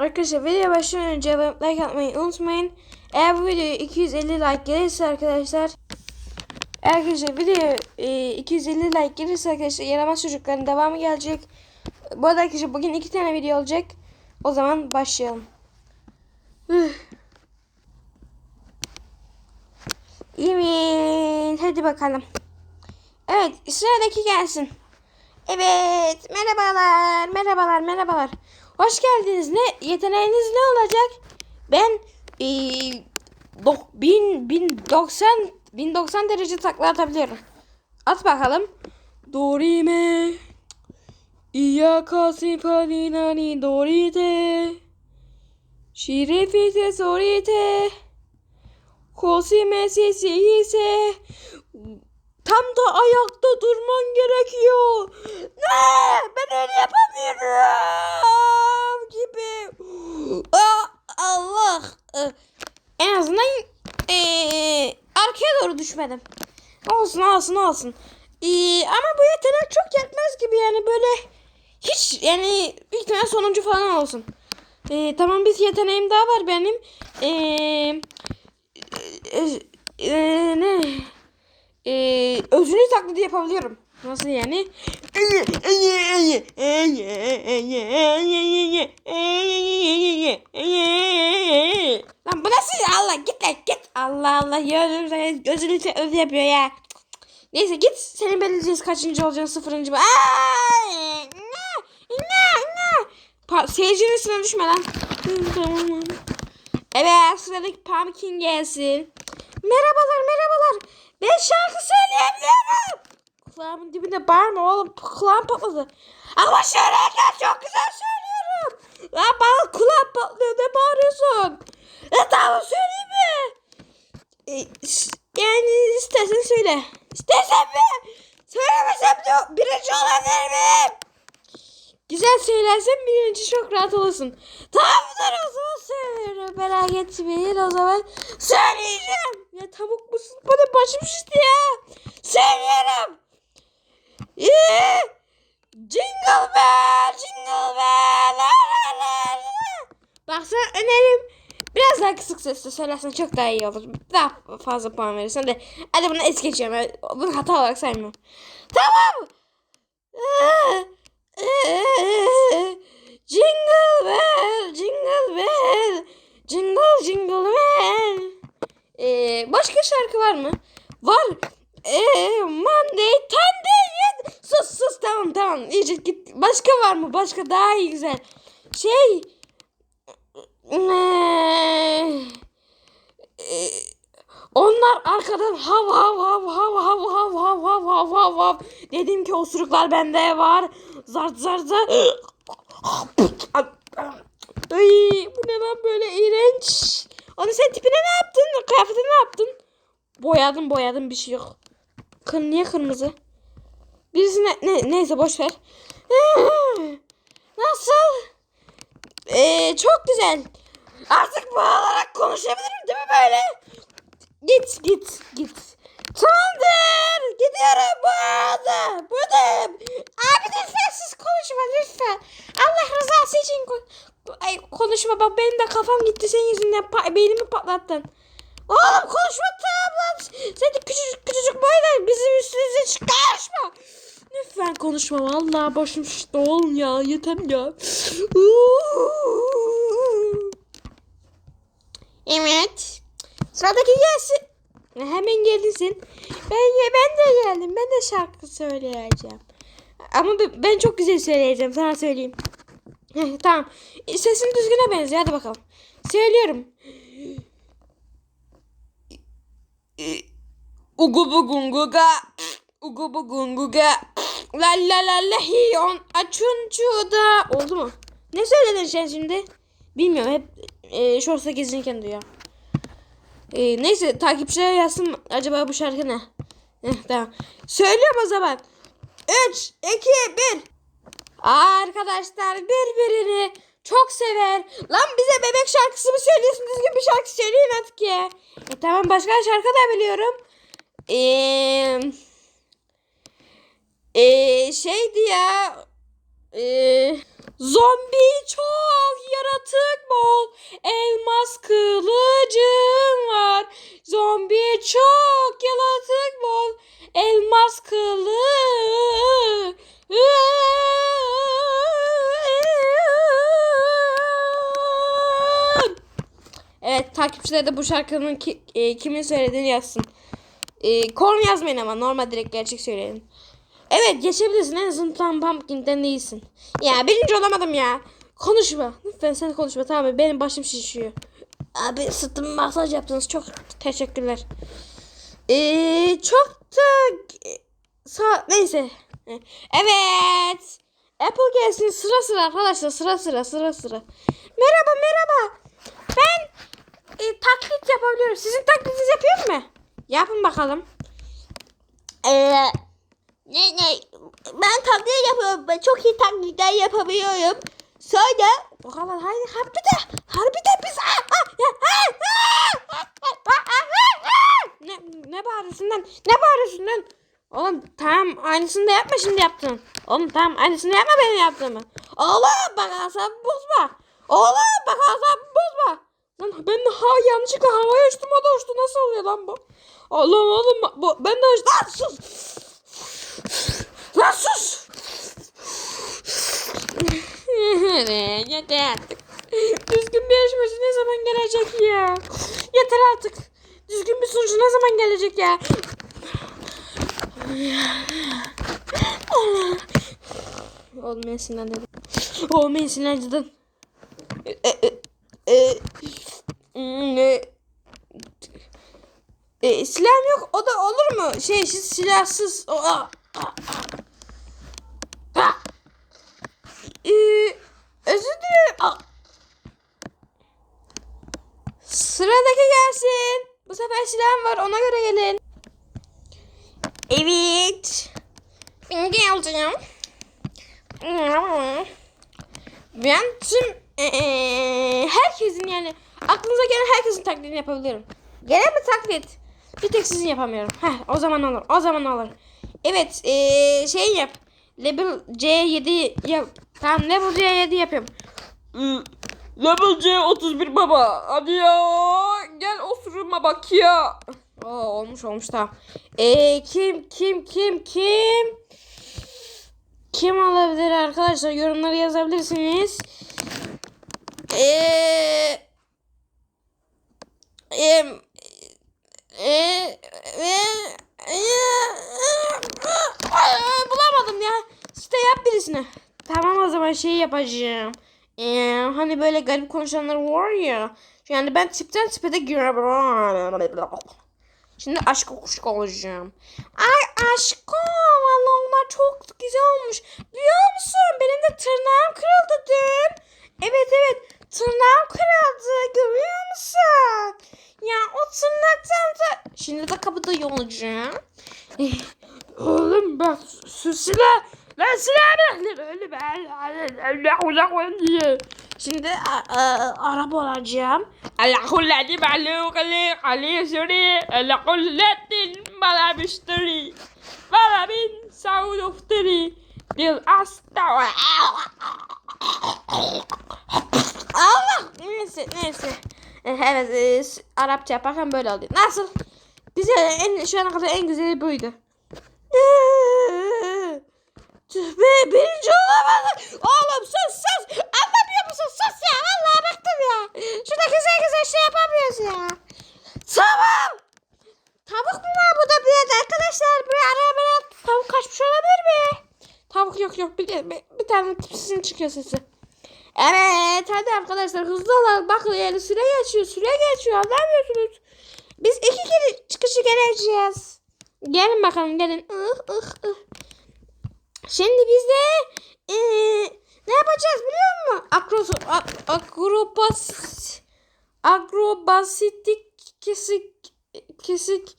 Arkadaşlar video başlamadan önce like atmayı unutmayın. Eğer bu videoya 250 like gelirse arkadaşlar Arkadaşlar video e, 250 like gelirse arkadaşlar yaramaz çocukların devamı gelecek. Bu arada arkadaşlar bugün iki tane video olacak. O zaman başlayalım. Evet hadi bakalım. Evet sıradaki gelsin. Evet merhabalar merhabalar merhabalar. Hoş geldiniz. Ne yeteneğiniz ne olacak? Ben eee dok, bin, bin doksan bin doksan derece takla atabiliyorum. At bakalım. Dorime. İyaka sifalinani dorite. Şirefite sorite. Kosime sesi ise. Tam da ayakta durman gerekiyor. Ne? Ben öyle yapamıyorum gibi. Allah. Ee, En azından ee, arkaya doğru düşmedim. Olsun olsun olsun. Ee, ama bu yetenek çok yetmez gibi yani böyle hiç yani büyük ihtimal sonuncu falan olsun. Ee, tamam bir yeteneğim daha var benim. Ee, e, e, ne? Ee, özünü taklidi yapabiliyorum. Nasıl yani? Lan bu nasıl Allah git lan git. Allah Allah ya gözünü taklidi yapıyor ya. Neyse git senin belirleyeceğiz kaçıncı olacaksın sıfırıncı mı? Ne, ne, ne. Pa seyircinin üstüne düşme lan. Evet sıradaki pumpkin gelsin. Merhabalar merhabalar. Ben şarkı söyleyebiliyorum. Kulağımın dibinde bağırma oğlum. Kulağım patladı. Ama şarkılar çok güzel söylüyorum. Lan bana kulağım patlıyor. Ne bağırıyorsun? E tamam söyleyeyim mi? E, yani istersen söyle. İstersen mi? Söylemesem de birinci olabilir miyim? Güzel söylersen birinci çok rahat olursun. Tamamdır o zaman söylüyorum. Merak etmeyin o zaman söyleyeceğim. Ya tavuk musun? Bana başım şişti ya. Söylüyorum. Ee, jingle bell, jingle bell. La, la, la, la. Bak sana önerim. Biraz daha kısık sesle söylersen çok daha iyi olur. Daha fazla puan verirsen de. Hadi bunu es geçiyorum. Bunu hata olarak saymıyorum. Tamam. Ee, Jingle bell, jingle bell, jingle jingle bell. Ee, başka şarkı var mı? Var. Ee, Monday, Sunday. Sus sus tamam tamam. İyice git. Başka var mı? Başka daha iyi güzel. Şey. Ee, ee, onlar arkadan hav hav hav hav hav hav hav hav hav hav hav. Dedim ki osuruklar bende var. Zart zart zart. Ay, bu ne lan böyle iğrenç. Onu sen tipine ne yaptın? Kıyafetine ne yaptın? Boyadım boyadım bir şey yok. Kır, niye kırmızı? Birisi ne, ne neyse boş ver. Nasıl? Ee, çok güzel. Artık bağırarak konuşabilirim değil mi böyle? Git git git. Tamamdır. Gidiyorum bu arada. Buradayım. Abi lütfen siz konuşma lütfen. Allah rızası için Ay, konuşma bak benim de kafam gitti senin yüzünden pa- beynimi patlattın. Oğlum konuşma tamam. Sen de küçücük küçücük boyla bizim üstümüze çıkarma. Lütfen konuşma vallahi başım şişti oğlum ya yeter ya. Evet. Sıradaki gelsin. Hemen gelirsin. Ben ben de geldim. Ben de şarkı söyleyeceğim. Ama be- ben çok güzel söyleyeceğim. Sana söyleyeyim. Heh, tamam. E, Sesin düzgüne benziyor. Hadi bakalım. Söylüyorum. Ugu bugunguga. Ugu bugunguga. La la la la hi on açunçuda. Oldu mu? Ne söyledin sen şimdi? Bilmiyorum. Hep e, Shorts'a gezinirken duyuyor. E, neyse takipçiler yazsın acaba bu şarkı ne? Heh, tamam. Söylüyorum o zaman. 3, 2, 1. Arkadaşlar birbirini çok sever. Lan bize bebek şarkısı mı söylüyorsun? Düzgün bir şarkı söyleyin artık ya. E, tamam başka şarkı da biliyorum. Eee... Ee, şeydi ya e, zombi çok yaratık bol elmas kılıcım var zombi çok yaratık bol elmas kılıcım takipçiler de bu şarkının ki, e, kimin söylediğini yazsın. E, korn yazmayın ama normal direkt gerçek söyleyin. Evet geçebilirsin en azından Pumpkin'den değilsin. Ya birinci olamadım ya. Konuşma. Lütfen sen konuşma tamam mı? Benim başım şişiyor. Abi sırtımı masaj yaptınız. Çok teşekkürler. Ee, çok da Sa neyse. Evet. Apple gelsin sıra sıra arkadaşlar sıra sıra sıra sıra. Merhaba merhaba. Ben e, taklit yapabiliyorum. Sizin taklitinizi yapıyor mu? Yapın bakalım. Ee, ne ne ben taklit yapıyorum. Ben çok iyi taklitler yapabiliyorum. Sonra Bakalım haydi harbi de harbi de biz ya, aa, aa, aa, aa, aa. ne ne bağırıyorsun lan? Ne bağırıyorsun lan? Oğlum tamam aynısını da yapma şimdi yaptın. Oğlum tamam aynısını yapma benim yaptığımı. Oğlum bak asabımı bozma. Oğlum bak asabımı bozma. Lan ben de ha yanlışlıkla havaya uçtum o da uçtu. Nasıl oluyor lan bu? Oğlum oğlum bu, ben de uçtum. Lan sus. Lan sus. Yeter artık. Düzgün bir yarışmacı ne zaman gelecek ya? Yeter artık. Düzgün bir sunucu ne zaman gelecek ya? Olmayan sinirlendim. Olmayan sinirlendim. E, e, e, ne? E, silahım yok. O da olur mu? Şey silahsız. O, a. Ee, özür dilerim. Sıradaki gelsin. Bu sefer silahım var ona göre gelin. Evet. Ben geldim. Ben tüm eee, herkesin yani aklınıza gelen herkesin taklidini yapabilirim. Gelen mi taklit? Bir tek sizin yapamıyorum. Heh, o zaman olur. O zaman olur. Evet, eee, şey yap. Level C7 yap. Tamam level C7 yapıyorum. Level C 31 baba. Hadi ya. Gel osuruma bak ya. Oo, olmuş olmuş tamam. Ee, kim kim kim kim? Kim olabilir arkadaşlar? Yorumları yazabilirsiniz. Ee, em, e, e, e, bulamadım ya. İşte yap birisine. Tamam o zaman şey yapacağım. Ee, hani böyle garip konuşanlar var ya. Yani ben tipten tipe de giriyorum. Şimdi aşk kuşku olacağım. Ay aşkım valla onlar çok güzel olmuş. Biliyor musun benim de tırnağım kırıldı dün. Evet evet tırnağım kırıldı görüyor musun? Ya o tırnaktan da... Şimdi de kapıda olacağım. Oğlum bak su silah. Lan silah bırak. Öyle ben. Allah uzak ol diye. Şimdi a- a- araba olacağım. Allah kullati malukali ali suri. Allah kullatin bana müşteri. Bana bin saud uftiri. Bil asta. Allah neyse neyse. E, Evet e, s- Arapça yaparken böyle oluyor. Nasıl? Güzel en şu ana kadar en güzeli buydu. Tüh be birinci olamadık. Oğlum sus sus. Anlamıyor musun? Sus ya. Vallahi bıktım ya. Şurada güzel güzel şey yapamıyoruz ya. Tamam. Tavuk mu var burada bir yerde arkadaşlar? Buraya araya böyle tavuk kaçmış olabilir mi? Tavuk yok yok. Bir, bir, bir tane tipsizin çıkıyor sesi. Evet hadi arkadaşlar hızlı olalım. Bakın yani süre geçiyor. Süre geçiyor. Anlamıyorsunuz. Biz iki kere çıkışı geleceğiz. Gelin bakalım gelin. Ih, ih, ih. Şimdi biz de eee, ne yapacağız biliyor musun? Akros, a- akrobas, akrobasitik kesik, kesik,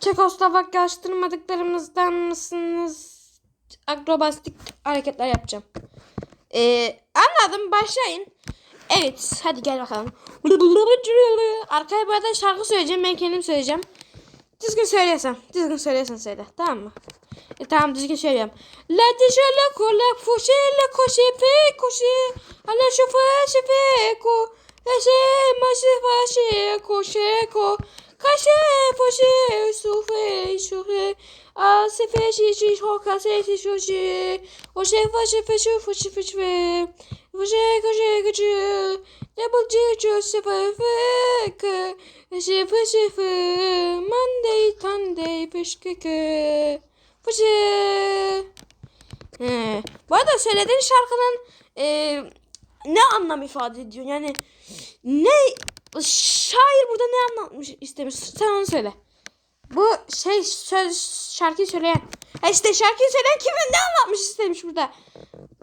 Çekoslovaklaştırmadıklarımızdan mısınız? Akrobastik hareketler yapacağım. Ee, anladım başlayın. Evet hadi gel bakalım. Arkaya bu şarkı söyleyeceğim ben kendim söyleyeceğim. Düzgün söylesem. Düzgün söylesen söyle. Tamam mı? E, tamam düzgün söylüyorum. La tişele kola fuşe la koşe fe koşe. Ala şofa şefe ko. Kaşe maşe faşe koşe ko. Kaşe foşe sufe şufe. A sefe şi şi hoka se şi şu şi. O şe faşe fe şu foşe fe şu fe. Foşe koşe koşe. Double G sıfır fıkı. Sıfır sıfır. Monday, Sunday, fışkıkı. Fışı. He. Bu arada söylediğin şarkının e, ne anlam ifade ediyor? Yani ne şair burada ne anlatmış istemiş? Sen onu söyle. Bu şey söz şarkıyı söyleyen. Ha işte şarkıyı söyleyen kimin ne anlatmış istemiş burada.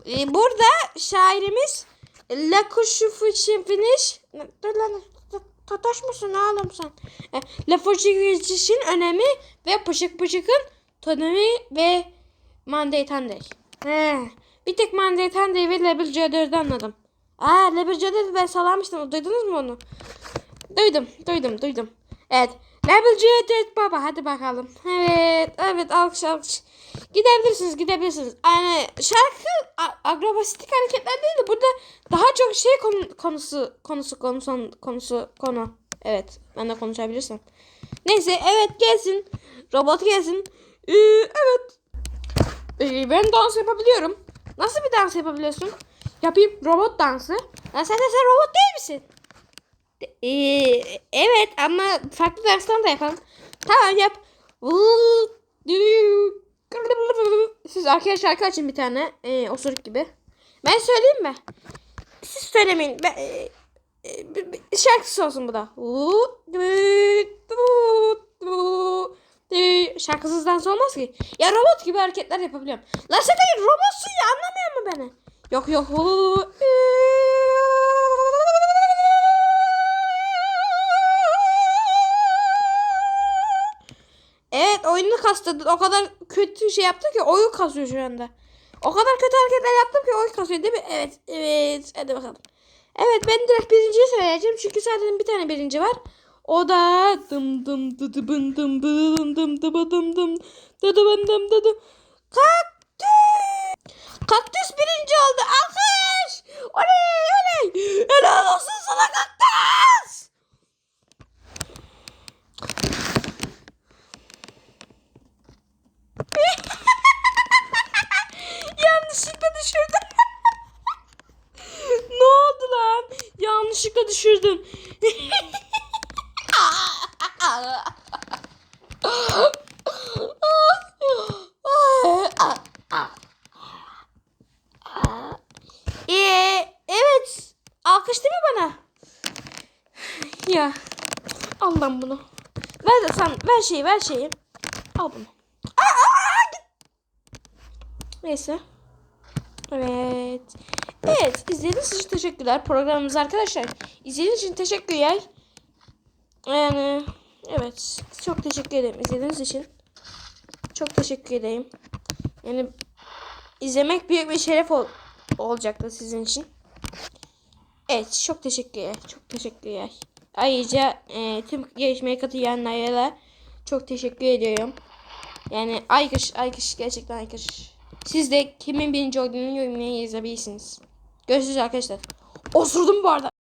Ee, burada şairimiz La Kuşufu Çimpiniş Tataş mısın oğlum sen? E, La Fuşikiş'in önemi ve Pışık Pışık'ın tonemi ve Monday Sunday. He. Bir tek Monday Sunday ve Level C4'ü anladım. Aa Level C4'ü ben salamıştım. Duydunuz mu onu? Duydum, duydum, duydum. Evet. Level C4 baba hadi bakalım. Evet, evet alkış alkış. Gidebilirsiniz, gidebilirsiniz. Yani şarkı a- akrobastik hareketler değil de burada daha çok şey konu, konusu konusu konusu konusu konu. Evet, ben de konuşabilirsem. Neyse, evet gelsin. Robot gelsin. Ee, evet. Ee, ben dans yapabiliyorum. Nasıl bir dans yapabiliyorsun? Yapayım robot dansı. Lan sen de sen robot değil misin? Ee, evet ama farklı danslar da yapalım. Tamam yap. Siz arkaya şarkı açın bir tane. Ee, osuruk gibi. Ben söyleyeyim mi? Siz söylemeyin. Ben, e, e, şarkısı olsun bu da. Şarkısız dans olmaz ki. Ya robot gibi hareketler yapabiliyorum. Lan sen de robotsun ya anlamıyor mu beni? Yok yok. Evet oyunu kastırdın. O kadar kötü şey yaptın ki oyun kasıyor şu anda. O kadar kötü hareketler yaptım ki oyun kasıyor değil mi? Evet. Evet. Hadi bakalım. Evet ben direkt birinciyi söyleyeceğim. Çünkü zaten bir tane birinci var. O da dım dım dı bın dım bın dım dı dım dım dı dı bın dım dı dı. Kaktüs. Kaktüs birinci oldu. Alkış. Oley oley. Helal olsun sana kaktüs. Yanlışlıkla düşürdüm. ne oldu lan? Yanlışlıkla düşürdüm. Ee, evet. Alkış değil mi bana? Ya. Al lan bunu. Ver de sen ver şeyi ver şeyi. Al bunu. Aa, aa. Neyse. Evet. Evet. izlediğiniz için teşekkürler. Programımız arkadaşlar. İzlediğiniz için teşekkürler. Yani evet. Çok teşekkür ederim izlediğiniz için. Çok teşekkür ederim. Yani izlemek büyük bir şeref ol olacaktı sizin için. Evet. Çok teşekkürler. Çok teşekkürler. Ayrıca e, tüm yarışmaya katılanlara çok teşekkür ediyorum. Yani aykış aykış gerçekten aykış. Siz de kimin birinci olduğunu yorumlara yazabilirsiniz. Görüşürüz arkadaşlar. Osurdum bu arada.